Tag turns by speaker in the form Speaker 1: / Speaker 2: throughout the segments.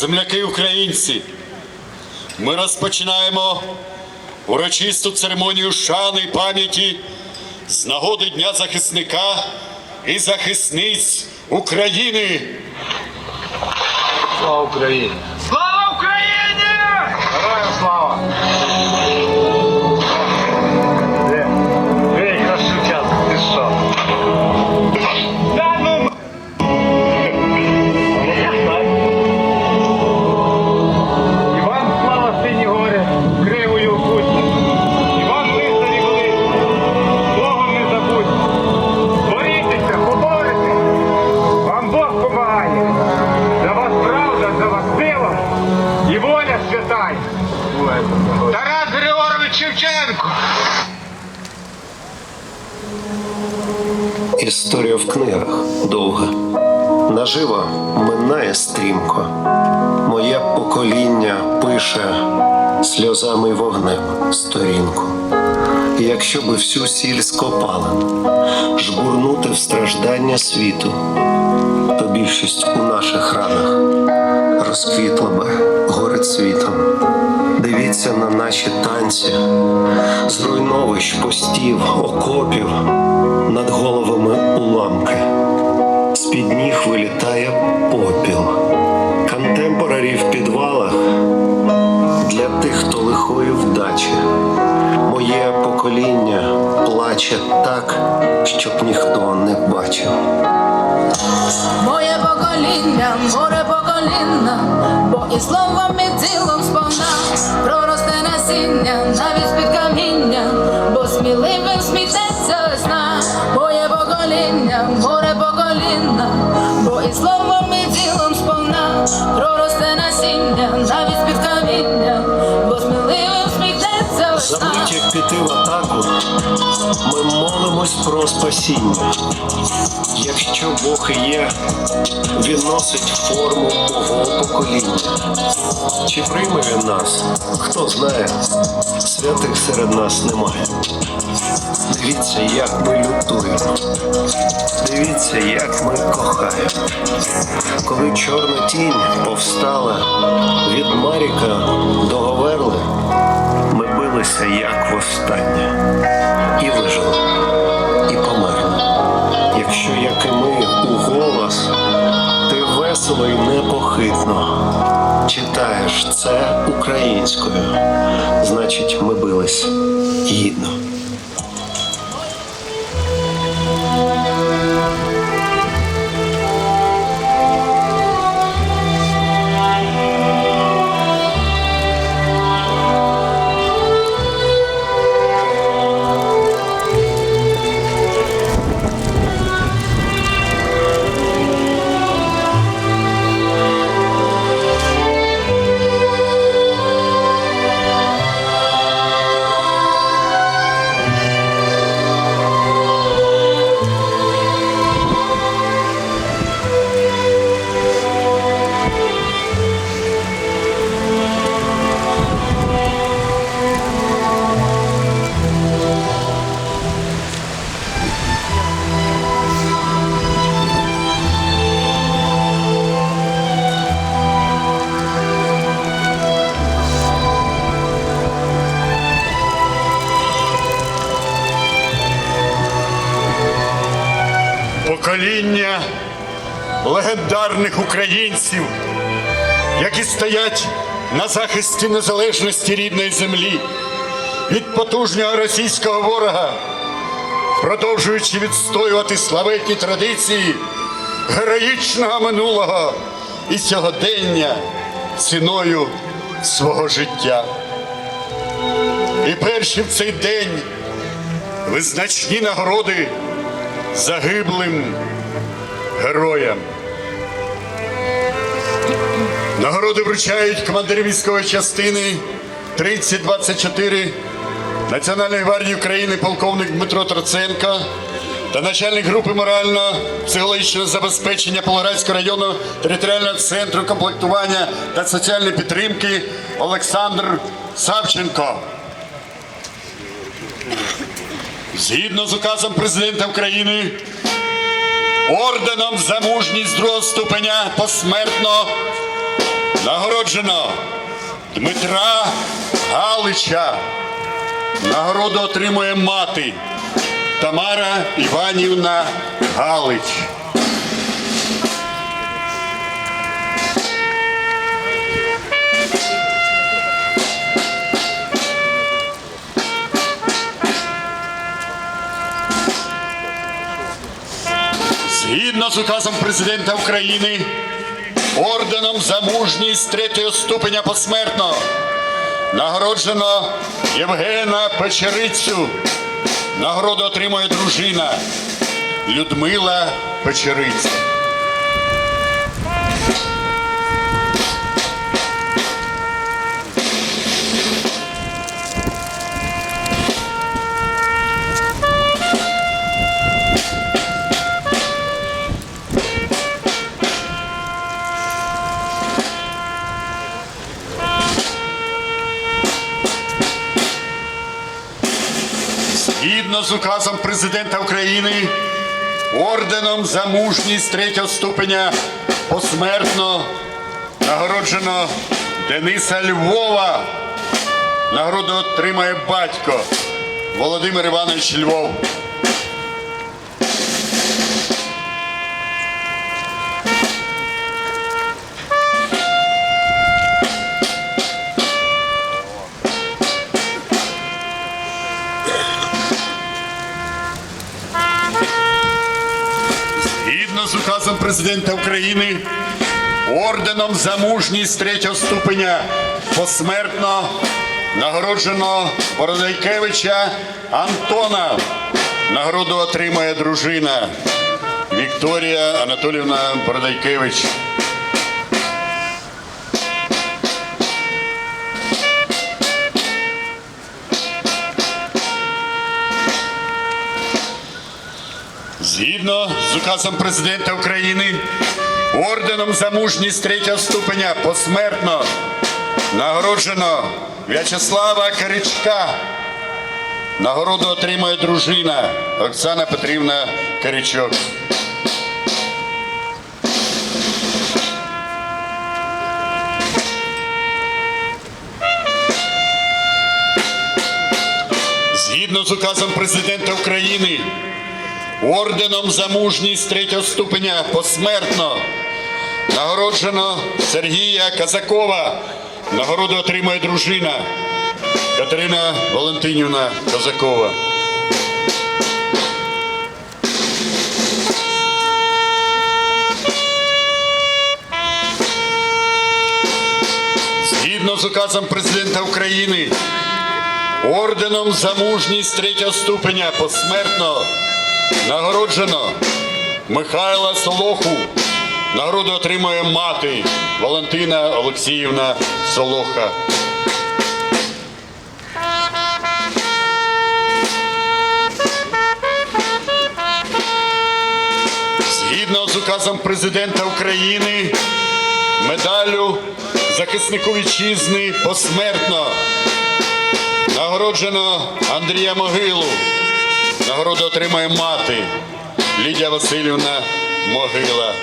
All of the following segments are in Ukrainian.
Speaker 1: Земляки українці! Ми розпочинаємо урочисту церемонію шани і пам'яті з нагоди Дня захисника і захисниць України.
Speaker 2: Слава Україні!
Speaker 3: Слава Україні!
Speaker 2: Героям слава! І
Speaker 4: би всю сіль скопала, жбурнути в страждання світу, то більшість у наших ранах розквітла би горить світом. Дивіться на наші танці, зруйновищ, постів, окопів, над головами уламки. Покоління плаче так, щоб ніхто не бачив.
Speaker 5: Моє покоління, море покоління, бо і словом і ділом сповна проросте насіння навіть з-під каміння, бо сміливим сміється весна. Моє покоління, море покоління, бо і словом і ділом сповна проросте насіння навіть з-під каміння, бо сміливим.
Speaker 4: Забудь, як піти в атаку, ми молимось про спасіння. Якщо Бог і є, він носить форму мого покоління. Чи прийме він нас? Хто знає, святих серед нас немає. Дивіться, як ми лютуємо. Дивіться, як ми кохаємо. Коли чорна тінь повстала від Маріка до Говерли, ми як востаннє, і вижили, і померли. Якщо, як і ми, у голос, ти весело і непохитно читаєш це українською, значить, ми бились гідно.
Speaker 1: Покоління легендарних українців, які стоять на захисті незалежності рідної землі від потужного російського ворога, продовжуючи відстоювати славетні традиції героїчного минулого і сьогодення ціною свого життя. І перші в цей день визначні нагороди загиблим героям. Нагороди вручають командири військової частини 3024 Національної гвардії України полковник Дмитро Троценко та начальник групи морально-психологічного забезпечення Полоградського району територіального центру комплектування та соціальної підтримки Олександр Савченко. Згідно з указом президента України орденом за мужність другого ступеня посмертно нагороджено Дмитра Галича. Нагороду отримує мати Тамара Іванівна Галич. Згідно з указом президента України, орденом за мужність третього ступеня посмертно нагороджено Євгена Печерицю. Нагороду отримує дружина Людмила Печериця. З указом президента України, орденом за мужність третього ступеня посмертно нагороджено Дениса Львова. Нагороду отримає батько Володимир Іванович Львов. Президента України, орденом за мужність третього ступеня посмертно нагороджено Бородайкевича Антона. Нагороду отримає дружина Вікторія Анатоліївна Бородайкевич. З указом президента України, орденом за мужність третього ступеня посмертно нагороджено В'ячеслава Коричка. Нагороду отримує дружина Оксана Петрівна Коричок. Згідно з указом президента України, орденом за мужність третього ступеня посмертно нагороджено Сергія Казакова. Нагороду отримує дружина Катерина Валентинівна Казакова. Згідно з указом президента України, орденом за мужність третього ступеня посмертно нагороджено Михайла Солоху. Нагороду отримує мати Валентина Олексіївна Солоха. Згідно з указом президента України, медалю захиснику вітчизни посмертно нагороджено Андрія Могилу. Нагороду отримає мати Лідія Васильівна Могила.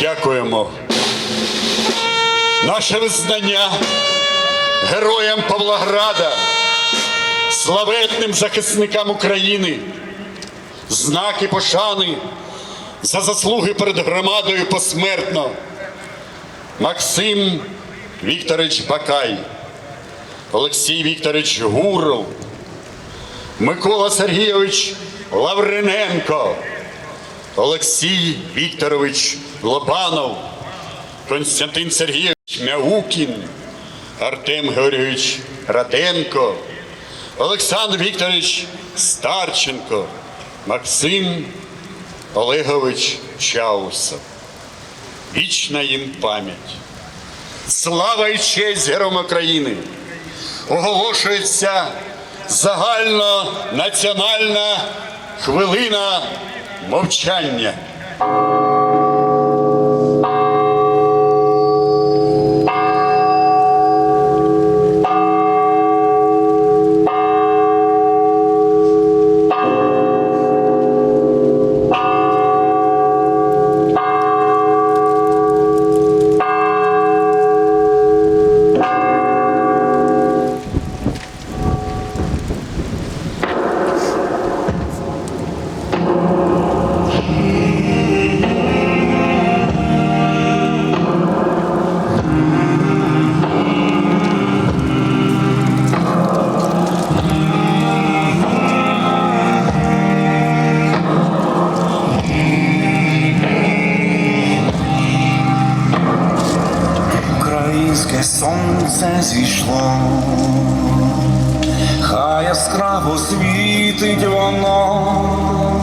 Speaker 1: Дякуємо. Наше визнання героям Павлограда, славетним захисникам України, знаки пошани за заслуги перед громадою посмертно. Максим Вікторович Бакай, Олексій Вікторович Гуров, Микола Сергійович Лавриненко, Олексій Вікторович Лобанов, Константин Сергійович Мяукін, Артем Георгійович Раденко, Олександр Вікторович Старченко, Максим Олегович Чаусов. Вічна їм пам'ять. Слава і честь героям України! Оголошується загально національна хвилина мовчання.
Speaker 6: сонце зійшло, хай яскраво світить воно.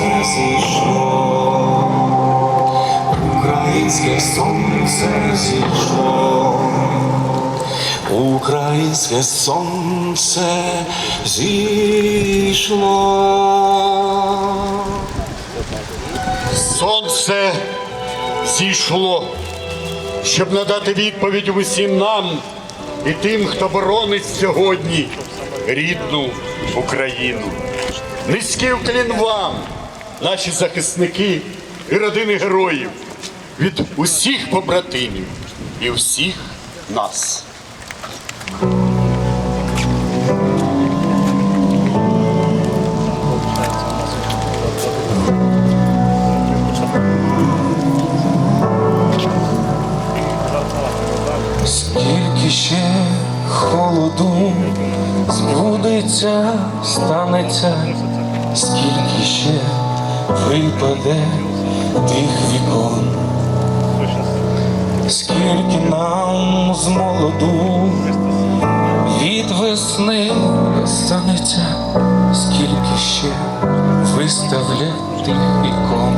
Speaker 6: все зійшло, українське сонце зійшло, українське сонце зійшло. Сонце зійшло,
Speaker 1: щоб надати відповідь усім нам і тим, хто боронить сьогодні рідну Україну. Низький уклін вам наші захисники і родини героїв від усіх побратимів і всіх нас.
Speaker 6: Скільки ще холоду збудеться, станеться. Випаде тих вікон, скільки нам з молоду від весни станеться, скільки ще виставлять тих вікон.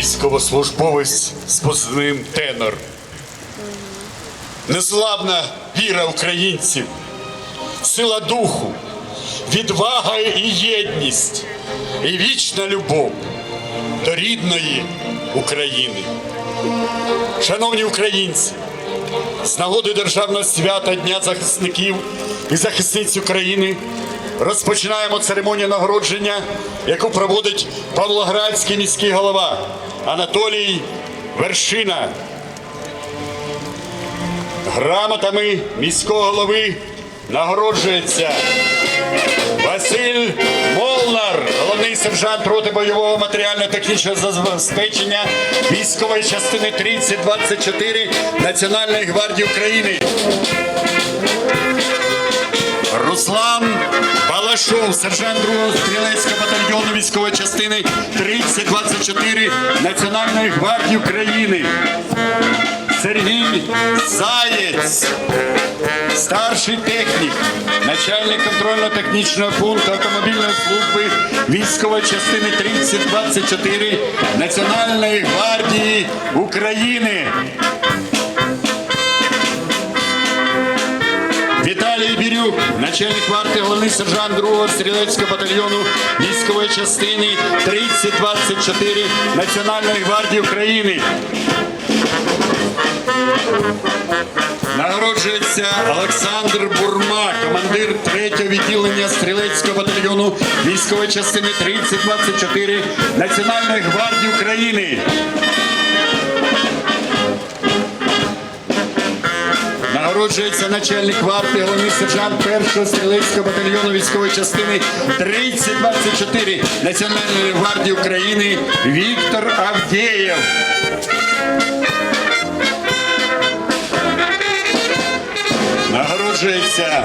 Speaker 1: Військовослужбовець з позивним тенор. Незламна віра українців, сила духу, відвага і єдність, і вічна любов до рідної України. Шановні українці, з нагоди державного свята Дня захисників і захисниць України розпочинаємо церемонію нагородження, яку проводить Павлоградський міський голова Анатолій Вершина. Грамотами міського голови нагороджується Василь Молнар, головний сержант роти бойового матеріально-технічного забезпечення військової частини 3024 Національної гвардії України. Руслан Балашов, сержант 2-го стрілецького батальйону військової частини 3024 Національної гвардії України. Сергій Заєць, старший технік, начальник контрольно-технічного пункту автомобільної служби військової частини 3024 Національної гвардії України. Віталій Бірюк, начальник варти, головний сержант 2-го стрілецького батальйону військової частини 3024 Національної гвардії України. Нагороджується Олександр Бурма, командир 3-го відділення стрілецького батальйону військової частини 3024 Національної гвардії України. Нагороджується начальник варти, головний сержант першого стрілецького батальйону військової частини 3024 Національної гвардії України Віктор Авдєєв. Нагороджується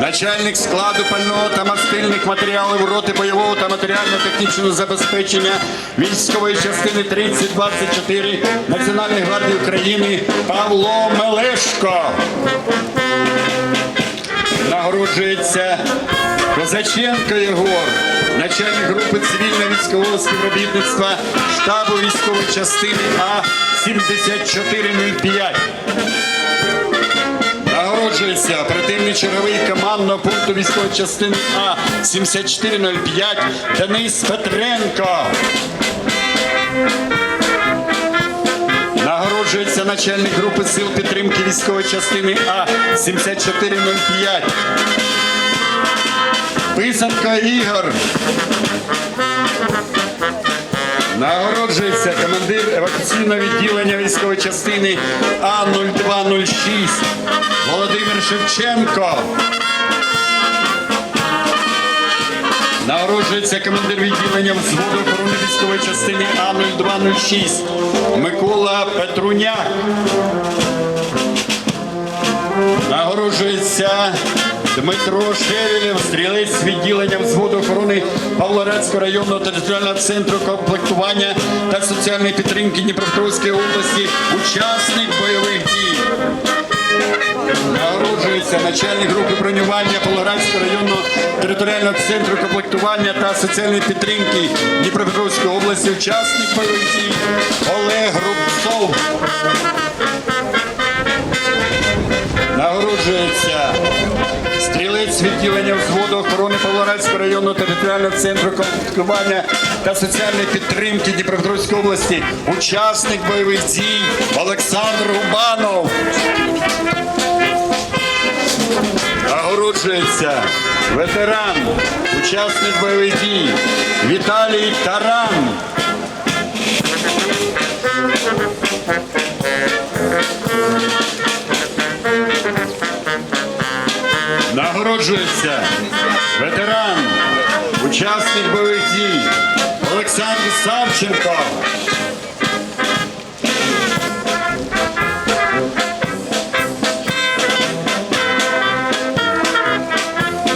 Speaker 1: начальник складу пального та мастильних матеріалів роти бойового та матеріально-технічного забезпечення військової частини 3024 Національної гвардії України Павло Мелешко. Нагороджується Козаченко Єгор, начальник групи цивільного військового співробітництва штабу військової частини А 7405. Нагороджується оперативний черговий командного пункту військової частини А 7405 Денис Петренко. Нагороджується начальник групи сил підтримки військової частини А 7405. Писанко Ігор. Нагороджується командир евакуаційного відділення військової частини А0206 Володимир Шевченко. Нагороджується командир відділення взводу охорони військової частини А0206 Микола Петруняк. Нагороджується Дмитро Шевелєв, стрілець відділення взводу охорони Павлоградського районного територіального центру комплектування та соціальної підтримки Дніпропетровської області, учасник бойових дій. Нагороджується начальник групи бронювання Полоградського районного територіального центру комплектування та соціальної підтримки Дніпропетровської області, учасник бойових дій Олег Рубцов. Нагороджується стрілець відділення взводу охорони Павлоградського районного територіального центру комплектування та соціальної підтримки Дніпропетровської області, учасник бойових дій Олександр Губанов. Нагороджується ветеран, учасник бойових дій Віталій Таран. Нагороджується ветеран, учасник бойових дій Олександр Савченко.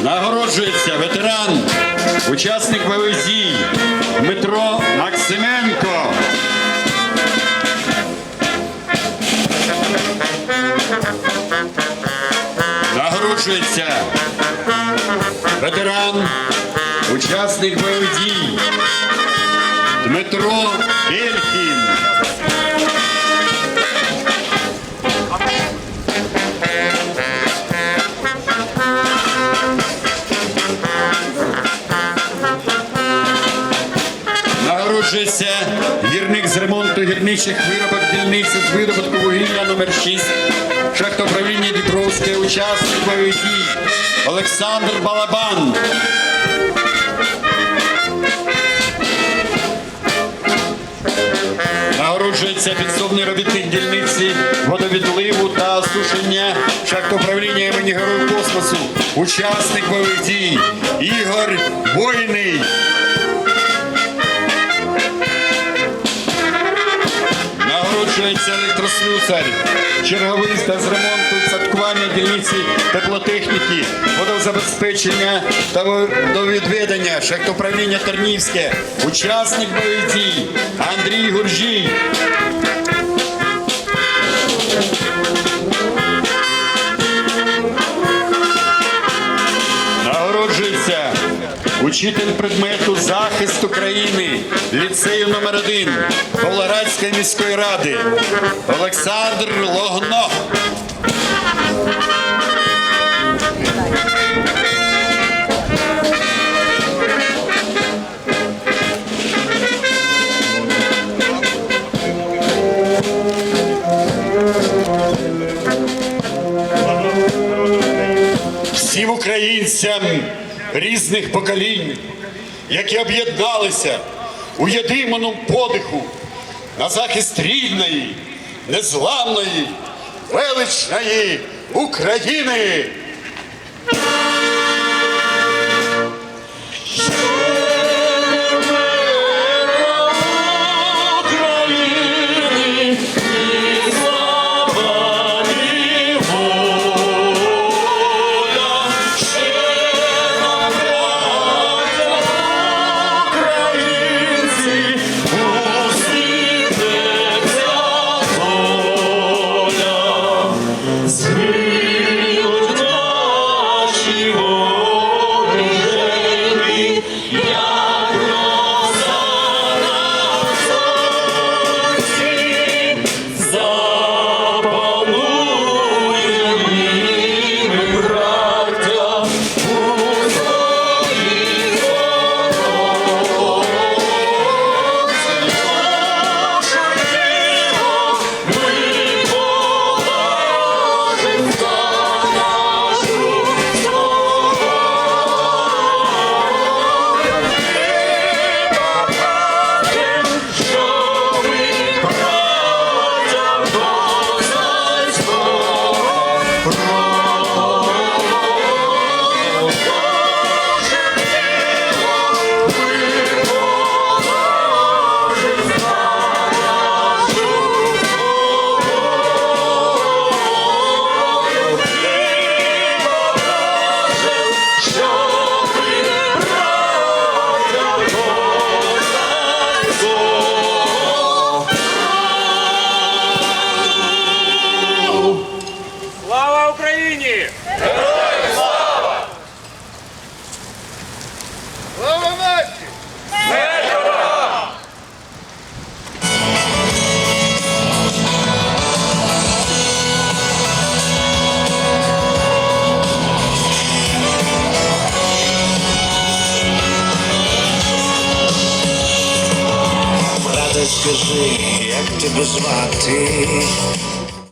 Speaker 1: Нагороджується ветеран, учасник бойових дій Дмитро Нагороджується ветеран, учасник бойових дій. Дмитро Бельхін. Нагороджується гірник з ремонту гірничих виробок дільниці з видобутку вугілля номер 6 шахтоправління Дніпровське, учасник бойових дій Олександр Балабан. Нагороджується підсобний робітник дільниці водовідливу та осушення шахтоправління імені Героїв космосу, учасник бойових дій Ігор Бойний. Нагороджується електрослюсар, черговиста з ремонту садкування дільниці теплотехніки, водозабезпечення та водовідведення, шахтоправління Тернівське, учасник бойових дій Андрій Гуржій. Учитель предмету захист України ліцею номер 1 Павлоградської міської ради Олександр Логно. всім українцям різних поколінь, які об'єдналися у єдиному подиху на захист рідної, незламної, величної України.